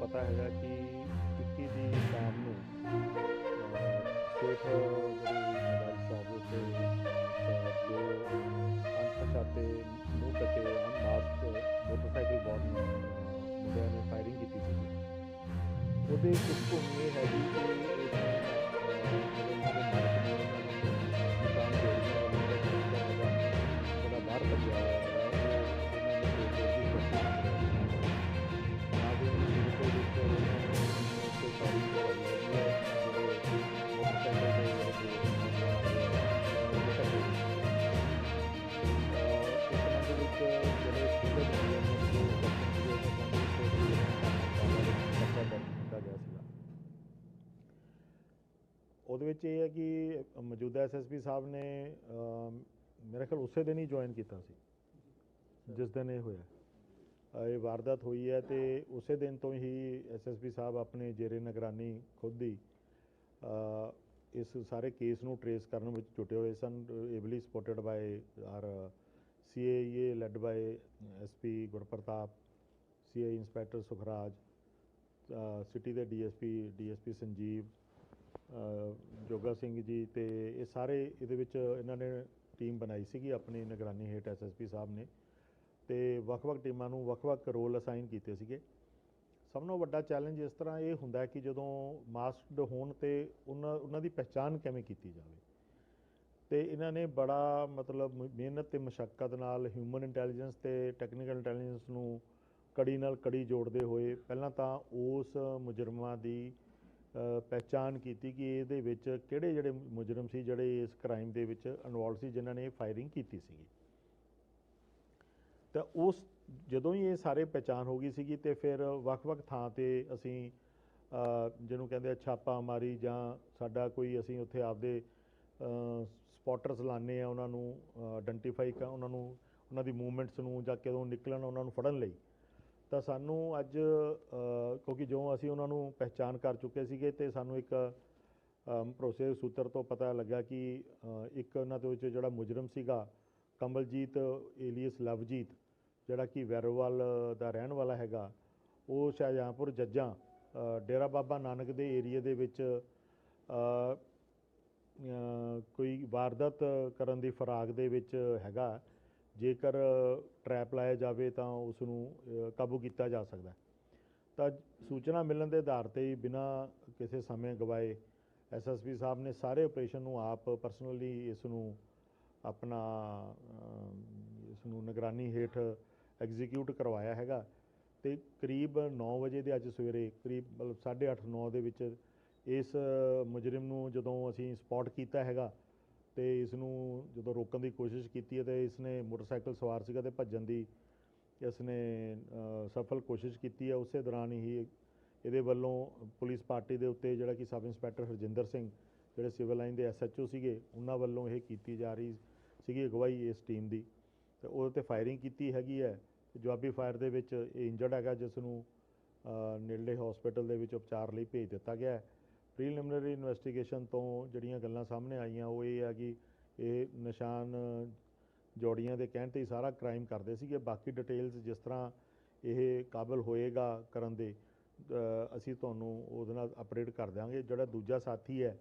ਪਤਾ ਹੈਗਾ ਕਿ 21 ਦੀ ਸ਼ਾਮ ਨੂੰ ਸੇਠ ਜਿਹੜੀ ਮੋਬਾਈਲ ਸ਼ਾਪ ਉੱਤੇ ਅਹ, ਅਣਪਛਾਤੇ ਮੂੰਹ ਟਕੇ ਅਨਮਾਸਕ ਮੋਟਰਸਾਈਕਲ ਬੌਟ ਮੁੰਡਿਆਂ ਨੇ ਫਾਇਰਿੰਗ ਕੀਤੀ ਸੀ। ਉਹਦੇ ਪੁਸ਼ਪਭੂਮੀ ਇਹ ਹੈ ਕਿ ਵਿੱਚ ਇਹ ਹੈ ਕਿ ਮੌਜੂਦਾ ਐਸਐਸਪੀ ਸਾਹਿਬ ਨੇ ਮੇਰੇ ਖਿਆਲ ਉਸੇ ਦਿਨ ਹੀ ਜੁਆਇਨ ਕੀਤਾ ਸੀ। ਜਿਸ ਦਿਨ ਇਹ ਹੋਇਆ। ਇਹ ਵਾਰਦਾਤ ਹੋਈ ਹੈ ਤੇ ਉਸੇ ਦਿਨ ਤੋਂ ਹੀ ਐਸਐਸਪੀ ਸਾਹਿਬ ਆਪਣੇ ਜੇਰੇ ਨਿਗਰਾਨੀ ਖੁਦ ਹੀ ਇਸ ਸਾਰੇ ਕੇਸ ਨੂੰ ਟਰੇਸ ਕਰਨ ਵਿੱਚ ਜੁਟੇ ਹੋਏ ਸਨ। Ably supported by our CIA led by SP Gurpratap CIA inspector Sukhraj city ਦੇ ਡੀਐਸਪੀ ਡੀਐਸਪੀ ਸੰਜੀਵ ਜੋਗਾ ਸਿੰਘ ਜੀ ਤੇ ਇਹ ਸਾਰੇ ਇਹਦੇ ਵਿੱਚ ਇਹਨਾਂ ਨੇ ਟੀਮ ਬਣਾਈ ਸੀਗੀ, ਆਪਣੀ ਨਿਗਰਾਨੀ ਹੇਠ ਐਸਐਸਪੀ ਸਾਹਿਬ ਨੇ ਤੇ ਵੱਖ-ਵੱਖ ਟੀਮਾਂ ਨੂੰ ਵੱਖ-ਵੱਖ ਰੋਲ ਅਸਾਈਨ ਕੀਤੇ ਸੀਗੇ। ਸਭ ਤੋਂ ਵੱਡਾ ਚੈਲੰਜ ਇਸ ਤਰ੍ਹਾਂ ਇਹ ਹੁੰਦਾ ਕਿ ਜਦੋਂ ਮਾਸਕਡ ਹੋਣ ਤੇ ਉਹਨਾਂ ਉਹਨਾਂ ਦੀ ਪਛਾਣ ਕਿਵੇਂ ਕੀਤੀ ਜਾਵੇ। ਤੇ ਇਹਨਾਂ ਨੇ ਬੜਾ ਮਤਲਬ ਮਿਹਨਤ ਤੇ ਮਸ਼ੱਕਤ ਨਾਲ ਹਿਊਮਨ ਇੰਟੈਲੀਜੈਂਸ ਤੇ ਟੈਕਨੀਕਲ ਇੰਟੈਲੀਜੈਂਸ ਨੂੰ ਕੜੀ ਨਾਲ ਕੜੀ ਜੋੜਦੇ ਹੋਏ ਪਹਿਲਾਂ ਤਾਂ ਉਸ ਮੁਜਰਮਾਂ ਦੀ ਅ, ਪਹਿਚਾਣ ਕੀਤੀ ਕਿ ਇਹਦੇ ਵਿੱਚ ਕਿਹੜੇ ਜਿਹੜੇ ਮੁਜਰਮ ਸੀ ਜਿਹੜੇ ਇਸ ਕ੍ਰਾਈਮ ਦੇ ਵਿੱਚ ਇਨਵੋਲਵ ਸੀ ਜਿਨ੍ਹਾਂ ਨੇ ਫਾਇਰਿੰਗ ਕੀਤੀ ਸੀਗੀ। ਤਾਂ ਉਸ ਜਦੋਂ ਹੀ ਇਹ ਸਾਰੇ ਪਹਿਚਾਣ ਹੋ ਗਈ ਸੀਗੀ ਤੇ ਫਿਰ ਵੱਖ-ਵੱਖ ਥਾਂ ਤੇ ਅਸੀਂ ਜਿਹਨੂੰ ਕਹਿੰਦੇ ਆ ਛਾਪਾ ਮਾਰੀ ਜਾਂ ਸਾਡਾ ਕੋਈ ਅਸੀਂ ਉੱਥੇ ਆਪਦੇ ਸਪੌਟਰਸ ਲਾਣੇ ਆ ਉਹਨਾਂ ਨੂੰ ਆਇਡੈਂਟੀਫਾਈ ਕਰ ਉਹਨਾਂ ਨੂੰ ਉਹਨਾਂ ਦੀ ਮੂਵਮੈਂਟਸ ਨੂੰ ਜਾਂ ਕਦੋਂ ਨਿਕਲਣ ਉਹਨਾਂ ਨੂੰ ਫੜਨ ਲਈ। ਤਾਂ ਸਾਨੂੰ ਅੱਜ ਕਿਉਂਕਿ ਜੋ ਅਸੀਂ ਉਹਨਾਂ ਨੂੰ ਪਹਿਚਾਨ ਕਰ ਚੁੱਕੇ ਸੀਗੇ ਤੇ ਸਾਨੂੰ ਇੱਕ ਭਰੋਸੇ ਸੂਤਰ ਤੋਂ ਪਤਾ ਲੱਗਾ ਕਿ ਇੱਕ ਉਹਨਾਂ ਦੇ ਵਿੱਚ ਜਿਹੜਾ ਮੁਜਰਮ ਸੀਗਾ, ਕਮਲਜੀਤ ਏਲੀਅਸ ਲਵਜੀਤ, ਜਿਹੜਾ ਕਿ ਵੈਰੋਵਾਲ ਦਾ ਰਹਿਣ ਵਾਲਾ ਹੈਗਾ, ਉਹ ਸ਼ਾਹਜਹਾਂਪੁਰ ਜੱਜਾਂ ਡੇਰਾ ਬਾਬਾ ਨਾਨਕ ਦੇ ਏਰੀਆ ਦੇ ਵਿੱਚ ਕੋਈ ਵਾਰਦਾਤ ਕਰਨ ਦੀ ਫਰਾਗ ਦੇ ਵਿੱਚ ਹੈਗਾ। ਜੇਕਰ ਟਰੈਪ ਲਾਇਆ ਜਾਵੇ ਤਾਂ ਉਸ ਨੂੰ ਕਾਬੂ ਕੀਤਾ ਜਾ ਸਕਦਾ ਤਾਂ ਸੂਚਨਾ ਮਿਲਣ ਦੇ ਆਧਾਰ ਤੇ ਹੀ ਬਿਨਾ ਕਿਸੇ ਸਮੇਂ ਗਵਾਏ ਐਸਐਸਪੀ ਸਾਹਿਬ ਨੇ ਸਾਰੇ ਆਪਰੇਸ਼ਨ ਨੂੰ ਆਪ ਪਰਸਨਲੀ ਇਸ ਨੂੰ ਆਪਣਾ ਇਸ ਨੂੰ ਨਿਗਰਾਨੀ ਹੇਠ ਐਗਜ਼ੀਕਿਊਟ ਕਰਵਾਇਆ ਹੈਗਾ। ਤੇ ਕਰੀਬ 9 ਵਜੇ ਦੇ ਅੱਜ ਸਵੇਰੇ, ਕਰੀਬ ਮਤਲਬ 8:30 9 ਦੇ ਵਿੱਚ ਇਸ ਮੁਜਰਮ ਨੂੰ ਜਦੋਂ ਅਸੀਂ ਸਪੌਟ ਕੀਤਾ ਹੈਗਾ ਤੇ ਇਸ ਨੂੰ ਜਦੋਂ ਰੋਕਣ ਦੀ ਕੋਸ਼ਿਸ਼ ਕੀਤੀ ਹੈ ਤੇ ਇਸ ਨੇ ਮੋਟਰਸਾਈਕਲ ਸਵਾਰ ਸੀਗਾ ਤੇ ਭੱਜਣ ਦੀ ਇਸ ਨੇ ਸਫਲ ਕੋਸ਼ਿਸ਼ ਕੀਤੀ ਹੈ। ਉਸੇ ਦੌਰਾਨ ਹੀ ਇਹਦੇ ਵੱਲੋਂ ਪੁਲਿਸ ਪਾਰਟੀ ਦੇ ਉੱਤੇ ਜਿਹੜਾ ਕਿ ਸਬ ਇੰਸਪੈਕਟਰ ਹਰਜਿੰਦਰ ਸਿੰਘ ਜਿਹੜੇ ਸਿਵਲ ਲਾਈਨ ਦੇ ਐਸਐਚਓ ਸੀਗੇ, ਉਹਨਾਂ ਵੱਲੋਂ ਇਹ ਕੀਤੀ ਜਾ ਰਹੀ ਸੀਗੀ ਅਗਵਾਈ ਇਸ ਟੀਮ ਦੀ। ਤੇ ਉਹਦੇ ਤੇ ਫਾਇਰਿੰਗ ਕੀਤੀ ਹੈਗੀ ਹੈ। ਜਵਾਬੀ ਫਾਇਰ ਦੇ ਵਿੱਚ ਇਹ ਇੰਜਰਡ ਹੈਗਾ ਜਿਸ ਨੂੰ ਨੇੜਲੇ ਹਸਪੀਟਲ ਦੇ ਵਿੱਚ ਉਪਚਾਰ ਲਈ ਭੇਜ ਦਿੱਤਾ ਗਿਆ ਹੈ। ਪ੍ਰੀਲਿਮਿਨਰੀ ਇਨਵੈਸਟੀਗੇਸ਼ਨ ਤੋਂ ਜਿਹੜੀਆਂ ਗੱਲਾਂ ਸਾਹਮਣੇ ਆਈਆਂ, ਉਹ ਇਹ ਆ ਕਿ ਇਹ ਨਿਸ਼ਾਨ ਜੋੜੀਆਂ ਦੇ ਕਹਿਣ ਤੇ ਹੀ ਸਾਰਾ ਕ੍ਰਾਈਮ ਕਰਦੇ ਸੀਗੇ। ਬਾਕੀ ਡਿਟੇਲਸ ਜਿਸ ਤਰ੍ਹਾਂ ਇਹ ਕਾਬਲ ਹੋਏਗਾ ਕਰਨ ਦੇ ਅਸੀਂ ਤੁਹਾਨੂੰ ਉਹਦੇ ਨਾਲ ਅਪਡੇਟ ਕਰ ਦਿਆਂਗੇ। ਜਿਹੜਾ ਦੂਜਾ ਸਾਥੀ ਹੈ,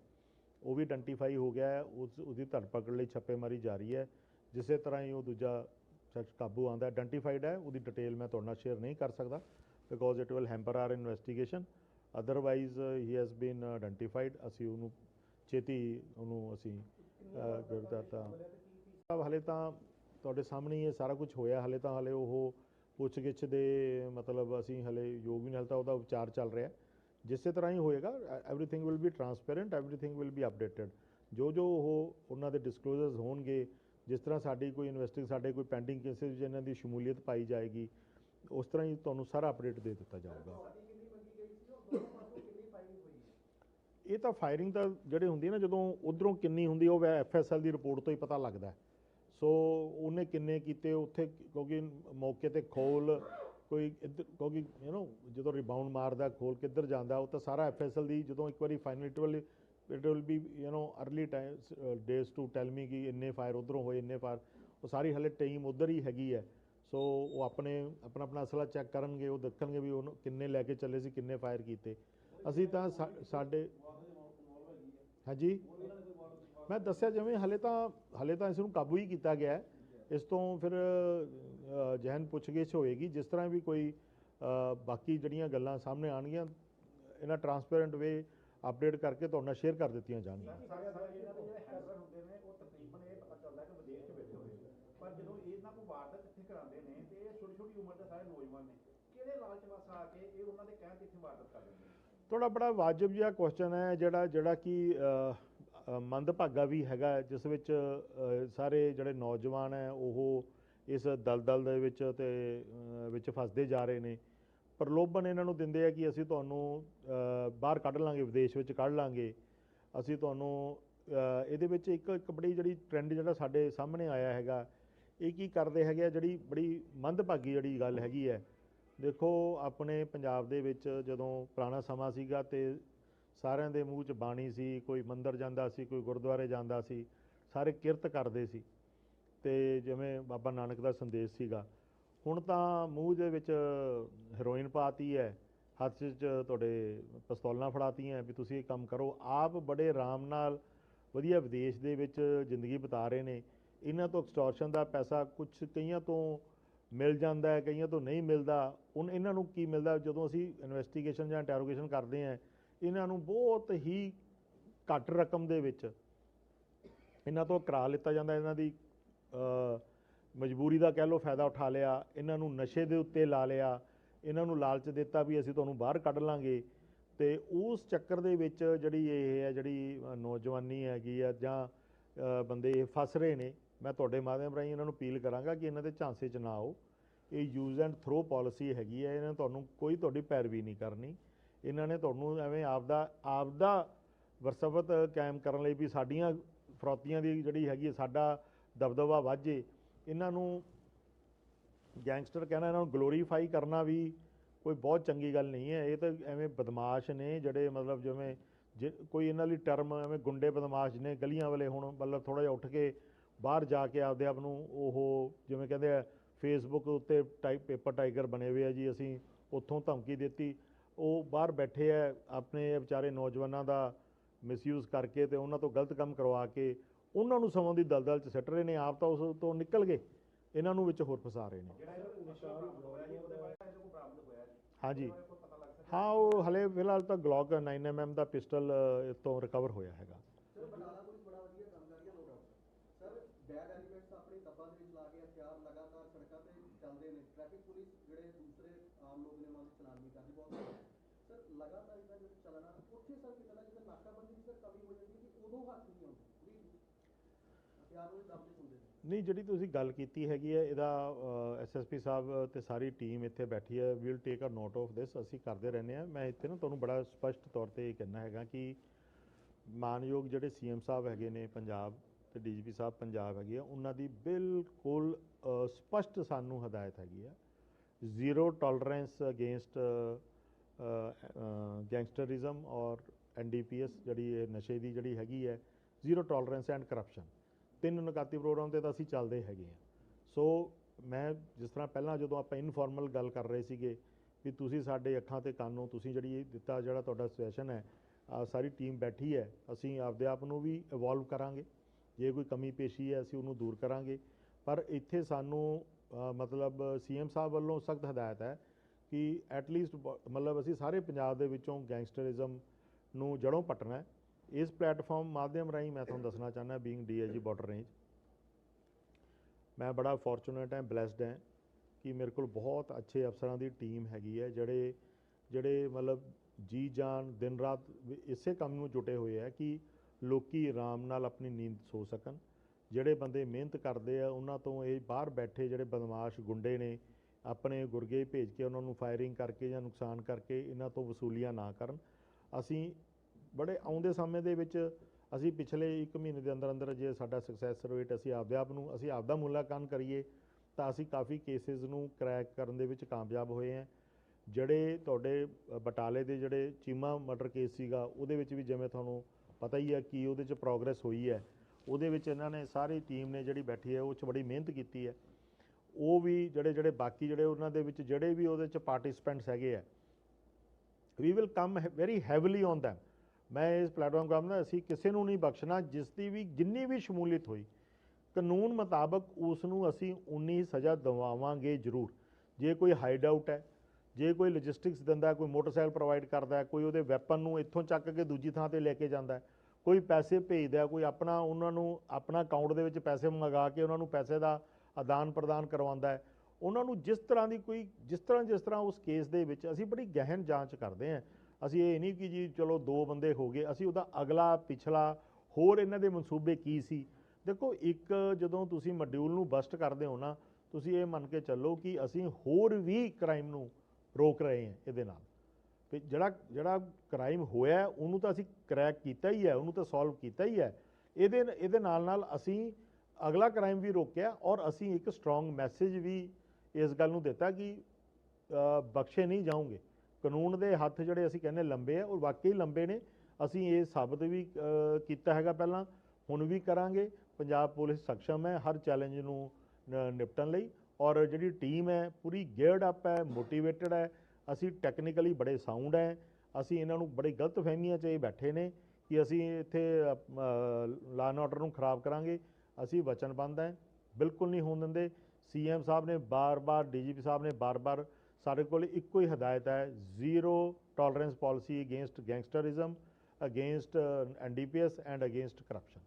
ਉਹ ਵੀ ਆਇਡੈਂਟੀਫਾਈ ਹੋ ਗਿਆ ਹੈ। ਉਸ, ਉਹਦੀ ਧਰਪਕੜ ਲਈ ਛਾਪੇਮਾਰੀ ਜਾਰੀ ਹੈ। ਜਿਸੇ ਤਰ੍ਹਾਂ ਹੀ ਉਹ ਦੂਜਾ ਸ਼ਖਸ ਕਾਬੂ ਆਂਦਾ ਆਇਡੈਂਟੀਫਾਈਡ ਹੈ। ਉਹਦੀ ਡਿਟੇਲ ਮੈਂ ਤੁਹਾਡੇ ਨਾਲ ਸ਼ੇਅਰ ਨਹੀਂ ਕਰ ਸਕਦਾ because it will hamper our investigation otherwise he has been identified ਅਸੀਂ ਉਹਨੂੰ ਛੇਤੀ ਉਹਨੂੰ ਅਸੀਂ ਗ੍ਰਿਫਤਾਰ ਤਾਂ ਹਲੇ ਤਾਂ ਤੁਹਾਡੇ ਸਾਹਮਣੇ ਇਹ ਸਾਰਾ ਕੁਝ ਹੋਇਆ। ਹਲੇ ਤਾਂ ਹਲੇ ਉਹ ਪੁੱਛਗਿੱਛ ਦੇ ਮਤਲਬ ਅਸੀਂ ਹਲੇ ਯੋਗ ਵੀ ਨਹੀਂ, ਹਲੇ ਤਾਂ ਉਹਦਾ ਵਿਚਾਰ ਚੱਲ ਰਿਹਾ। ਜਿਸੇ ਤਰ੍ਹਾਂ ਹੀ ਹੋਏਗਾ everything will be transparent everything will be updated ਜੋ ਜੋ ਉਹ ਉਹਨਾਂ ਦੇ ਡਿਸਕਲੋਜ਼ਰਸ ਹੋਣਗੇ, ਜਿਸ ਤਰ੍ਹਾਂ ਸਾਡੀ ਕੋਈ ਇਨਵੈਸਟਿੰਗ ਸਾਡੇ ਕੋਈ ਪੈਂਡਿੰਗ ਕੇਸਿਸ ਵਿੱਚ ਇਹਨਾਂ ਦੀ ਸ਼ਮੂਲੀਅਤ ਪਾਈ ਜਾਏਗੀ, ਉਸ ਤਰ੍ਹਾਂ ਹੀ ਤੁਹਾਨੂੰ ਸਾਰਾ ਅਪਡੇਟ ਦੇ ਦਿੱਤਾ ਜਾਊਗਾ। ਇਹ ਤਾਂ ਫਾਇਰਿੰਗ ਤਾਂ ਜਿਹੜੇ ਹੁੰਦੀ ਹੈ ਨਾ, ਜਦੋਂ ਉਧਰੋਂ ਕਿੰਨੀ ਹੁੰਦੀ ਉਹ ਐਫਐਸਐਲ ਦੀ ਰਿਪੋਰਟ ਤੋਂ ਹੀ ਪਤਾ ਲੱਗਦਾ ਸੋ ਉਹਨੇ ਕਿੰਨੇ ਕੀਤੇ, ਉੱਥੇ ਕਿਉਂਕਿ ਮੌਕੇ ਤੇ ਖੋਲ, ਕੋਈ ਕਿਉਂਕਿ ਯੂ نو ਜਦੋਂ ਰਿਬਾਉਂਡ ਮਾਰਦਾ, ਖੋਲ ਕਿੱਧਰ ਜਾਂਦਾ, ਉਹ ਤਾਂ ਸਾਰਾ ਐਫਐਸਐਲ ਦੀ ਜਦੋਂ ਇੱਕ ਵਾਰੀ final it will be you know early time days to tell me ਕਿ ਇੰਨੇ ਫਾਇਰ ਉਧਰੋਂ ਹੋਏ, ਇੰਨੇ ਫਾਇਰ ਉਹ ਸਾਰੀ ਹਲੇ ਟੀਮ ਉਧਰ ਹੀ ਹੈਗੀ ਹੈ। ਸੋ ਉਹ ਆਪਣੇ, ਆਪਣਾ ਆਪਣਾ ਅਸਲਾ ਚੈੱਕ ਕਰਨਗੇ, ਉਹ ਦੇਖਣਗੇ ਵੀ ਉਹ ਕਿੰਨੇ ਲੈ ਕੇ ਚੱਲੇ ਸੀ, ਕਿੰਨੇ ਫਾਇਰ ਕੀਤੇ। ਅਸੀਂ ਤਾਂ ਸਾਡੇ ਹਾਂਜੀ। ਮੈਂ ਦੱਸਿਆ ਜਿਵੇਂ ਹਲੇ ਤਾਂ ਹਲੇ ਤਾਂ ਇਸ ਨੂੰ ਕਾਬੂ ਹੀ ਕੀਤਾ ਗਿਆ ਹੈ। ਇਸ ਤੋਂ ਫਿਰ ਅ, ਜਹਨ ਪੁੱਛਗਿੱਛ ਹੋਏਗੀ। ਜਿਸ ਤਰ੍ਹਾਂ ਵੀ ਕੋਈ ਬਾਕੀ ਜਿਹੜੀਆਂ ਗੱਲਾਂ ਸਾਹਮਣੇ ਆਣਗੀਆਂ ਇਹਨਾਂ ਟਰਾਂਸਪੇਰੈਂਟ ਵੇ ਅਪਡੇਟ ਕਰਕੇ ਤੁਹਾਡੇ ਨਾਲ ਸ਼ੇਅਰ ਕਰ ਦਿੱਤੀਆਂ ਜਾਣਗੀਆਂ। ਪਰ ਜਦੋਂ ਇਹਨਾਂ ਕੋਲ ਵਾਰਦਾਤ ਇੱਥੇ ਕਰਾਉਂਦੇ ਨੇ ਤੇ ਇਹ ਛੋਟੀ ਛੋਟੀ ਉਮਰ ਦੇ ਸਾਰੇ ਨੌਜਵਾਨ ਨੇ ਕਿਹੜੇ ਲਾਲਚ ਵਸ ਕੇ ਇਹ ਉਹਨਾਂ ਦੇ ਕਹਿਣ ਤੇ ਇੱਥੇ ਵਾਰਦਾਤ ਕਰ ਦਿੰਦੇ ਨੇ? ਤੁਹਾਡਾ ਬੜਾ ਵਾਜਬ ਜਿਹਾ ਕੁਐਸਚਨ ਹੈ ਜਿਹੜਾ ਜਿਹੜਾ ਕਿ ਮੰਦਭਾਗਾ ਵੀ ਹੈਗਾ, ਜਿਸ ਵਿੱਚ ਸਾਰੇ ਜਿਹੜੇ ਨੌਜਵਾਨ ਹੈ, ਉਹ ਇਸ ਦਲਦਲ ਦੇ ਵਿੱਚ ਤੇ ਵਿੱਚ ਫਸਦੇ ਜਾ ਰਹੇ ਨੇ। ਪ੍ਰਲੋਭਨ ਇਹਨਾਂ ਨੂੰ ਦਿੰਦੇ ਆ ਕਿ ਅਸੀਂ ਤੁਹਾਨੂੰ ਬਾਹਰ ਕੱਢ ਲਾਂਗੇ, ਵਿਦੇਸ਼ ਵਿੱਚ ਕੱਢ ਲਾਂਗੇ। ਅਸੀਂ ਤੁਹਾਨੂੰ ਇਹਦੇ ਵਿੱਚ ਇੱਕ ਇੱਕ ਬੜੀ ਜਿਹੜੀ ਟ੍ਰੈਂਡ ਜਿਹੜਾ ਸਾਡੇ ਸਾਹਮਣੇ ਆਇਆ ਹੈਗਾ, ਇਹ ਕੀ ਕਰਦੇ ਹੈਗੇ ਆ, ਜਿਹੜੀ ਬੜੀ ਮੰਦਭਾਗੀ ਜਿਹੜੀ ਗੱਲ ਹੈਗੀ ਹੈ ਦੇਖੋ, ਆਪਣੇ ਪੰਜਾਬ ਦੇ ਵਿੱਚ ਜਦੋਂ ਪੁਰਾਣਾ ਸਮਾਂ ਸੀਗਾ ਤੇ ਸਾਰਿਆਂ ਦੇ ਮੂੰਹ 'ਚ ਬਾਣੀ ਸੀ, ਕੋਈ ਮੰਦਰ ਜਾਂਦਾ ਸੀ, ਕੋਈ ਗੁਰਦੁਆਰੇ ਜਾਂਦਾ ਸੀ, ਸਾਰੇ ਕਿਰਤ ਕਰਦੇ ਸੀ। ਤੇ ਜਿਵੇਂ ਬਾਬਾ ਨਾਨਕ ਦਾ ਸੰਦੇਸ਼ ਸੀਗਾ, ਹੁਣ ਤਾਂ ਮੂੰਹ ਦੇ ਵਿੱਚ ਹੈਰੋਇਨ ਪਾਤੀ ਹੈ, ਹੱਥ 'ਚ ਤੁਹਾਡੇ ਪਿਸਤੌਲਾਂ ਫੜਾਤੀਆਂ ਵੀ ਤੁਸੀਂ ਇਹ ਕੰਮ ਕਰੋ। ਆਪ ਬੜੇ ਆਰਾਮ ਨਾਲ ਵਧੀਆ ਵਿਦੇਸ਼ ਦੇ ਵਿੱਚ ਜ਼ਿੰਦਗੀ ਬਿਤਾ ਰਹੇ ਨੇ। ਇਹਨਾਂ ਤੋਂ ਐਕਸਟੋਰਸ਼ਨ ਦਾ ਪੈਸਾ ਕੁਝ ਕਈਆਂ ਤੋਂ ਮਿਲ ਜਾਂਦਾ ਹੈ, ਕਈਆਂ ਤੋਂ ਨਹੀਂ ਮਿਲਦਾ। ਹੁਣ ਇਹਨਾਂ ਨੂੰ ਕੀ ਮਿਲਦਾ? ਜਦੋਂ ਅਸੀਂ ਇਨਵੈਸਟੀਗੇਸ਼ਨ ਜਾਂ ਇੰਟਰੋਗੇਸ਼ਨ ਕਰਦੇ ਹਾਂ, ਇਹਨਾਂ ਨੂੰ ਬਹੁਤ ਹੀ ਘੱਟ ਰਕਮ ਦੇ ਵਿੱਚ ਇਹਨਾਂ ਤੋਂ ਕਰਾ ਲਿੱਤਾ ਜਾਂਦਾ, ਇਹਨਾਂ ਦੀ ਮਜਬੂਰੀ ਦਾ ਕਹਿ ਲਓ, ਫਾਇਦਾ ਉਠਾ ਲਿਆ, ਇਹਨਾਂ ਨੂੰ ਨਸ਼ੇ ਦੇ ਉੱਤੇ ਲਾ ਲਿਆ, ਇਹਨਾਂ ਨੂੰ ਲਾਲਚ ਦਿੱਤਾ ਵੀ ਅਸੀਂ ਤੁਹਾਨੂੰ ਬਾਹਰ ਕੱਢ ਲਾਂਗੇ। ਤੇ ਉਸ ਚੱਕਰ ਦੇ ਵਿੱਚ ਜਿਹੜੀ ਇਹ ਹੈ, ਜਿਹੜੀ ਨੌਜਵਾਨੀ ਹੈਗੀ ਆ ਜਾਂ ਬੰਦੇ ਇਹ ਫਸ ਰਹੇ ਨੇ ਮੈਂ ਤੁਹਾਡੇ ਮਾਧਿਅਮ ਰਾਹੀਂ ਇਹਨਾਂ ਨੂੰ ਅਪੀਲ ਕਰਾਂਗਾ ਕਿ ਇਹਨਾਂ ਦੇ ਝਾਂਸੇ 'ਚ ਨਾ ਆਓ। ਇਹ ਯੂਜ਼ ਐਂਡ ਥਰੋ ਪਾਲਿਸੀ ਹੈਗੀ ਹੈ ਇਹਨਾਂ ਨੇ ਤੁਹਾਨੂੰ ਕੋਈ ਤੁਹਾਡੀ ਪੈਰਵੀ ਨਹੀਂ ਕਰਨੀ। ਇਹਨਾਂ ਨੇ ਤੁਹਾਨੂੰ ਐਵੇਂ ਆਪਦਾ ਆਪਦਾ ਵਰਸਵਤ ਕਾਇਮ ਕਰਨ ਲਈ ਵੀ ਸਾਡੀਆਂ ਫਰੋਤੀਆਂ ਦੀ ਜਿਹੜੀ ਹੈਗੀ ਹੈ, ਸਾਡਾ ਦਬਦਬਾ ਵਾਜੇ ਇਹਨਾਂ ਨੂੰ ਗੈਂਗਸਟਰ ਕਹਿਣਾ ਇਹਨਾਂ ਨੂੰ ਗਲੋਰੀਫਾਈ ਕਰਨਾ ਵੀ ਕੋਈ ਬਹੁਤ ਚੰਗੀ ਗੱਲ ਨਹੀਂ ਹੈ। ਇਹ ਤਾਂ ਐਵੇਂ ਬਦਮਾਸ਼ ਨੇ ਜਿਹੜੇ ਮਤਲਬ ਜਿਵੇਂ ਜੇ ਕੋਈ ਇਹਨਾਂ ਲਈ ਟਰਮ ਐਵੇਂ ਗੁੰਡੇ ਬਦਮਾਸ਼ ਨੇ ਗਲੀਆਂ ਵਾਲੇ ਹੁਣ ਮਤਲਬ ਥੋੜਾ ਜਿਹਾ ਉੱਠ ਕੇ ਬਾਹਰ ਜਾ ਕੇ ਆਪਦੇ ਆਪ ਨੂੰ ਉਹ ਜਿਵੇਂ ਕਹਿੰਦੇ ਆ ਫੇਸਬੁੱਕ ਉੱਤੇ ਟਾਈਪ ਪੇਪਰ ਟਾਈਗਰ ਬਣੇ ਹੋਏ ਆ ਜੀ ਅਸੀਂ ਉੱਥੋਂ ਧਮਕੀ ਦਿੱਤੀ। ਉਹ ਬਾਹਰ ਬੈਠੇ ਆ ਆਪਣੇ ਵਿਚਾਰੇ ਨੌਜਵਾਨਾਂ ਦਾ ਮਿਸਯੂਜ਼ ਕਰਕੇ ਤੇ ਉਹਨਾਂ ਤੋਂ ਗਲਤ ਕੰਮ ਕਰਵਾ ਕੇ ਉਹਨਾਂ ਨੂੰ ਸਮਾਂ ਦੀ ਦਲਦਲ 'ਚ ਸਿੱਟ ਰਹੇ ਨੇ ਆਪ ਤਾਂ ਉਸ ਤੋਂ ਨਿਕਲ ਗਏ। ਇਹਨਾਂ ਨੂੰ ਵਿੱਚ ਹੋਰ ਫਸਾ ਰਹੇ ਨੇ। ਹਾਂਜੀ। ਹਾਂ ਉਹ ਹਲੇ ਫਿਲਹਾਲ ਤਾਂ ਗਲੌਕ 9mm ਦਾ ਪਿਸਟਲ ਤੋਂ ਰਿਕਵਰ ਹੋਇਆ ਹੈਗਾ ਸਰ ਬਟਾਲਾ ਪੁਲਿਸ ਬੜਾ ਵਧੀਆ ਕੰਮ ਕਰ ਰਹੀ ਹੈ no doubt sir bad elements ਆਪਣੇ ਤੱਬਾਂ ਦੇ ਵਿੱਚ ਲਾ ਕੇ ਹਥਿਆਰ ਲਗਾਤਾਰ ਸੜਕਾਂ ਤੇ ਚੱਲਦੇ ਨੇ ਟ੍ਰੈਫਿਕ ਪੁਲਿਸ ਜਿਹੜੇ ਦੂਸਰੇ ਆਮ ਲੋਕ ਨੇ ਉਹਨਾਂ ਦੀ ਚਲਾਨ ਵੀ ਕਰਦੀ ਬਹੁਤ ਸਰ ਲਗਾਤਾਰ ਇਦਾਂ ਜੇ ਚੱਲਣਾ ਉੱਥੇ ਸਰ ਕਿਤੇ ਨਾ ਕਿਤੇ ਨਾਕਾਬੰਦੀ ਦੀ ਸਰ ਕਮੀ ਹੋ ਜਾਂਦੀ ਕਿ ਉਦੋਂ ਹੱਥ ਨਹੀਂ ਆਉਂਦੇ ਵੀ ਹਥਿਆਰ ਨੂੰ ਦਬਦੇ ਹੁੰਦੇ ਨੇ ਨਹੀਂ ਜਿਹੜੀ ਤੁਸੀਂ ਗੱਲ ਕੀਤੀ ਹੈਗੀ ਹੈ ਇਹਦਾ ਐਸਐਸਪੀ ਸਾਹਿਬ ਤੇ ਸਾਰੀ ਟੀਮ ਇੱਥੇ ਬੈਠੀ ਹੈ। We'll take a note of this ਅਸੀਂ ਕਰਦੇ ਰਹਿੰਦੇ ਆ ਮੈਂ ਇੱਥੇ ਨਾ ਤੁਹਾਨੂੰ ਬੜਾ ਸਪਸ਼ਟ ਤੌਰ ਤੇ ਇਹ ਕਹਿਣਾ ਹੈਗਾ ਕਿ ਮਾਨਯੋਗ ਜਿਹੜੇ ਸੀਐਮ ਸਾਹਿਬ ਹੈਗੇ ਨੇ ਪੰਜਾਬ ਤੇ ਡੀਜੀਪੀ ਸਾਹਿਬ ਪੰਜਾਬ ਹੈਗੇ ਆ ਉਹਨਾਂ ਦੀ ਬਿਲਕੁਲ ਅ, ਸਪਸ਼ਟ ਸਾਨੂੰ ਹਦਾਇਤ ਹੈਗੀ ਆ। ਜ਼ੀਰੋ ਟੋਲਰੈਂਸ ਅਗੇਂਸਟ ਗੈਂਗਸਟਰਿਜ਼ਮ ਔਰ ਐਨਡੀਪੀਐਸ ਜਿਹੜੀ ਨਸ਼ੇ ਦੀ ਜਿਹੜੀ ਹੈਗੀ ਹੈ ਜ਼ੀਰੋ ਟੋਲਰੈਂਸ ਐਂਡ ਕਰਪਸ਼ਨ ਤਿੰਨ ਨੁਕਾਤੀ ਪ੍ਰੋਗਰਾਮ ਤੇ ਤਾਂ ਅਸੀਂ ਚੱਲਦੇ ਹੈਗੇ ਆ ਸੋ ਮੈਂ ਜਿਸ ਤਰ੍ਹਾਂ ਪਹਿਲਾਂ ਜਦੋਂ ਆਪਾਂ ਇਨਫਾਰਮਲ ਗੱਲ ਕਰ ਰਹੇ ਸੀਗੇ ਵੀ ਤੁਸੀਂ ਸਾਡੇ ਅੱਖਾਂ ਤੇ ਕੰਨ ਹੋ ਤੁਸੀਂ ਜਿਹੜੀ ਇਹ ਦਿੱਤਾ ਜਿਹੜਾ ਤੁਹਾਡਾ ਸੈਸ਼ਨ ਹੈ ਸਾਰੀ ਟੀਮ ਬੈਠੀ ਹੈ ਅਸੀਂ ਆਪਦੇ ਆਪ ਨੂੰ ਵੀ ਇਵੋਲਵ ਕਰਾਂਗੇ। ਜੇ ਕੋਈ ਕਮੀ ਪੇਸ਼ੀ ਹੈ ਅਸੀਂ ਉਹਨੂੰ ਦੂਰ ਕਰਾਂਗੇ। ਪਰ ਇੱਥੇ ਸਾਨੂੰ ਅ, ਮਤਲਬ ਸੀਐਮ ਸਾਹਿਬ ਵੱਲੋਂ ਸਖਤ ਹਦਾਇਤ ਹੈ ਕਿ ਐਟ ਲੀਸਟ ਮਤਲਬ ਅਸੀਂ ਸਾਰੇ ਪੰਜਾਬ ਦੇ ਵਿੱਚੋਂ ਗੈਂਗਸਟਰਿਜ਼ਮ ਨੂੰ ਜੜੋਂ ਪਟਣਾ ਹੈ। ਇਸ ਪਲੇਟਫਾਰਮ ਮਾਧਿਅਮ ਰਾਹੀਂ ਮੈਂ ਤੁਹਾਨੂੰ ਦੱਸਣਾ ਚਾਹੁੰਦਾ ਬੀਇੰਗ ਡੀਆਈਜੀ ਬਾਰਡਰ ਰੇਂਜ ਮੈਂ ਬੜਾ ਫੋਰਚੂਨੇਟ ਹਾਂ ਬlesed ਹਾਂ ਕਿ ਮੇਰੇ ਕੋਲ ਬਹੁਤ ਅੱਛੇ ਅਫਸਰਾਂ ਦੀ ਟੀਮ ਹੈਗੀ ਹੈ, ਜਿਹੜੇ ਜਿਹੜੇ ਮਤਲਬ ਜੀ ਜਾਨ ਦਿਨ ਰਾਤ ਵੀ ਇਸੇ ਕੰਮ ਨੂੰ ਜੁਟੇ ਹੋਏ ਹੈ ਕਿ ਲੋਕੀ ਆਰਾਮ ਨਾਲ ਆਪਣੀ ਨੀਂਦ ਸੋ ਸਕਣ। ਜਿਹੜੇ ਬੰਦੇ ਮਿਹਨਤ ਕਰਦੇ ਆ, ਉਹਨਾਂ ਤੋਂ ਇਹ ਬਾਹਰ ਬੈਠੇ ਜਿਹੜੇ ਬਦਮਾਸ਼ ਗੁੰਡੇ ਨੇ, ਆਪਣੇ ਗੁਰਗੇ ਭੇਜ ਕੇ ਉਹਨਾਂ ਨੂੰ ਫਾਇਰਿੰਗ ਕਰਕੇ ਜਾਂ ਨੁਕਸਾਨ ਕਰਕੇ ਇਹਨਾਂ ਤੋਂ ਵਸੂਲੀਆਂ ਨਾ ਕਰਨ। ਅਸੀਂ ਬੜੇ ਆਉਂਦੇ ਸਮੇਂ ਦੇ ਵਿੱਚ ਅਸੀਂ ਪਿਛਲੇ 1 ਮਹੀਨੇ ਦੇ ਅੰਦਰ ਅੰਦਰ ਜੇ ਸਾਡਾ ਸਕਸੈਸ ਰੇਟ ਅਸੀਂ ਆਪਦੇ ਆਪ ਨੂੰ, ਅਸੀਂ ਆਪਦਾ ਮੁੱਲਾਂਕਣ ਕਰੀਏ, ਤਾਂ ਅਸੀਂ ਕਾਫੀ ਕੇਸਿਸ ਨੂੰ ਕ੍ਰੈਕ ਕਰਨ ਦੇ ਵਿੱਚ ਕਾਮਯਾਬ ਹੋਏ ਹਾਂ। ਜਿਹੜੇ ਤੁਹਾਡੇ ਬਟਾਲੇ ਦੇ ਜਿਹੜੇ ਚੀਮਾ ਮਰਡਰ ਕੇਸ ਸੀਗਾ, ਉਹਦੇ ਵਿੱਚ ਵੀ ਜਿਵੇਂ ਤੁਹਾਨੂੰ ਪਤਾ ਹੀ ਹੈ ਕਿ ਉਹਦੇ 'ਚ ਪ੍ਰੋਗਰੈਸ ਹੋਈ ਹੈ। ਉਹਦੇ ਵਿੱਚ ਇਹਨਾਂ ਨੇ ਸਾਰੀ ਟੀਮ ਨੇ ਜਿਹੜੀ ਬੈਠੀ ਹੈ, ਉਹ 'ਚ ਬੜੀ ਮਿਹਨਤ ਕੀਤੀ ਹੈ। ਉਹ ਵੀ ਜਿਹੜੇ ਜਿਹੜੇ ਬਾਕੀ ਜਿਹੜੇ ਉਹਨਾਂ ਦੇ ਵਿੱਚ ਜਿਹੜੇ ਵੀ ਉਹਦੇ ਚ ਪਾਰਟਿਸਪੈਂਟਸ ਹੈਗੇ ਆ we will come very heavily on them ਮੈਂ ਇਸ ਪਲੇਟਫਾਰਮ ਕਹਿੰਦਾ ਅਸੀਂ ਕਿਸੇ ਨੂੰ ਨਹੀਂ ਬਖਸ਼ਣਾ, ਜਿਸ ਦੀ ਵੀ ਜਿੰਨੀ ਵੀ ਸ਼ਮੂਲੀਅਤ ਹੋਈ, ਕਾਨੂੰਨ ਮੁਤਾਬਕ ਉਸ ਨੂੰ ਅਸੀਂ ਉਨੀ ਸਜ਼ਾ ਦਿਵਾਵਾਂਗੇ ਜ਼ਰੂਰ। ਜੇ ਕੋਈ ਹਾਈਡ ਆਊਟ ਹੈ, ਜੇ ਕੋਈ ਲੌਜਿਸਟਿਕਸ ਦਿੰਦਾ, ਕੋਈ ਮੋਟਰਸਾਈਕਲ ਪ੍ਰੋਵਾਈਡ ਕਰਦਾ, ਕੋਈ ਉਹਦੇ ਵੈਪਨ ਨੂੰ ਇੱਥੋਂ ਚੱਕ ਕੇ ਦੂਜੀ ਥਾਂ ਤੇ ਲੈ ਕੇ ਜਾਂਦਾ ਕੋਈ ਪੈਸੇ ਭੇਜਦਾ, ਕੋਈ ਆਪਣਾ ਉਹਨਾਂ ਨੂੰ, ਆਪਣਾ ਅਕਾਊਂਟ ਦੇ ਵਿੱਚ ਪੈਸੇ ਮੰਗਾ ਕੇ ਉਹਨਾਂ ਨੂੰ ਪੈਸੇ ਦਾ ਆਦਾਨ ਪ੍ਰਦਾਨ ਕਰਵਾਉਂਦਾ ਹੈ, ਉਹਨਾਂ ਨੂੰ ਜਿਸ ਤਰ੍ਹਾਂ ਦੀ ਕੋਈ, ਜਿਸ ਤਰ੍ਹਾਂ ਜਿਸ ਤਰ੍ਹਾਂ ਉਸ ਕੇਸ ਦੇ ਵਿੱਚ ਅਸੀਂ ਬੜੀ ਗਹਿਨ ਜਾਂਚ ਕਰਦੇ ਹਾਂ ਅਸੀਂ ਇਹ ਨਹੀਂ ਕਿ ਜੀ ਚਲੋ ਦੋ ਬੰਦੇ ਹੋ ਗਏ, ਅਸੀਂ ਉਹਦਾ ਅਗਲਾ, ਪਿਛਲਾ, ਹੋਰ ਇਹਨਾਂ ਦੇ ਮਨਸੂਬੇ ਕੀ ਸੀ? ਦੇਖੋ, ਇੱਕ ਜਦੋਂ ਤੁਸੀਂ ਮੋਡਿਊਲ ਨੂੰ ਬਸਟ ਕਰਦੇ ਹੋ ਨਾ, ਤੁਸੀਂ ਇਹ ਮੰਨ ਕੇ ਚੱਲੋ ਕਿ ਅਸੀਂ ਹੋਰ ਵੀ ਕ੍ਰਾਈਮ ਨੂੰ ਰੋਕ ਰਹੇ ਹਾਂ ਇਹਦੇ ਨਾਲ। ਤੇ ਜਿਹੜਾ ਜਿਹੜਾ ਕ੍ਰਾਈਮ ਹੋਇਆ, ਉਹਨੂੰ ਤਾਂ ਅਸੀਂ ਕਰੈਕ ਕੀਤਾ ਹੀ ਹੈ, ਉਹਨੂੰ ਤਾਂ ਸੋਲਵ ਕੀਤਾ ਹੀ ਹੈ। ਇਹਦੇ ਇਹਦੇ ਨਾਲ ਨਾਲ ਅਸੀਂ ਅਗਲਾ ਕ੍ਰਾਈਮ ਵੀ ਰੋਕਿਆ ਔਰ ਅਸੀਂ ਇੱਕ ਸਟਰੋਂਗ ਮੈਸੇਜ ਵੀ ਇਸ ਗੱਲ ਨੂੰ ਦਿੱਤਾ ਕਿ ਬਖਸ਼ੇ ਨਹੀਂ ਜਾਓਗੇ। ਕਾਨੂੰਨ ਦੇ ਹੱਥ ਜਿਹੜੇ ਅਸੀਂ ਕਹਿੰਦੇ ਲੰਬੇ ਆ, ਉਹ ਵਾਕਈ ਲੰਬੇ ਨੇ। ਅਸੀਂ ਇਹ ਸਾਬਤ ਵੀ ਕੀਤਾ ਹੈਗਾ ਪਹਿਲਾਂ, ਹੁਣ ਵੀ ਕਰਾਂਗੇ। ਪੰਜਾਬ ਪੁਲਿਸ ਸક્ષਮ ਹੈ, ਹਰ ਚੈਲੰਜ ਨੂੰ ਨਿਪਟਣ ਲਈ। ਔਰ ਜਿਹੜੀ ਟੀਮ ਹੈ, ਪੂਰੀ ਗੇਅਰਡ ਅਪ ਹੈ, ਮੋਟੀਵੇਟਡ ਹੈ। ਅਸੀਂ ਟੈਕਨੀਕਲੀ ਬੜੇ ਸਾਊਂਡ ਹੈ। ਅਸੀਂ ਇਹਨਾਂ ਨੂੰ ਬੜੇ ਗਲਤ ਫਹਿਮੀਆਂ 'ਚ ਇਹ ਬੈਠੇ ਨੇ ਕਿ ਅਸੀਂ ਇੱਥੇ ਲਾ ਐਂਡ ਆਰਡਰ ਨੂੰ ਖਰਾਬ ਕਰਾਂਗੇ। ਅਸੀਂ ਵਚਨਬੱਧ ਹੈ। ਬਿਲਕੁਲ ਨਹੀਂ ਹੋਣ ਦਿੰਦੇ। ਸੀਐਮ ਸਾਹਿਬ ਨੇ ਬਾਰ-ਬਾਰ ਡੀਜੀਪੀ ਸਾਹਿਬ ਨੇ ਬਾਰ-ਬਾਰ ਸਾਡੇ ਕੋਲ ਇੱਕੋ ਹੀ ਹਦਾਇਤ ਹੈ, zero tolerance policy against gangsterism against NDPS and against corruption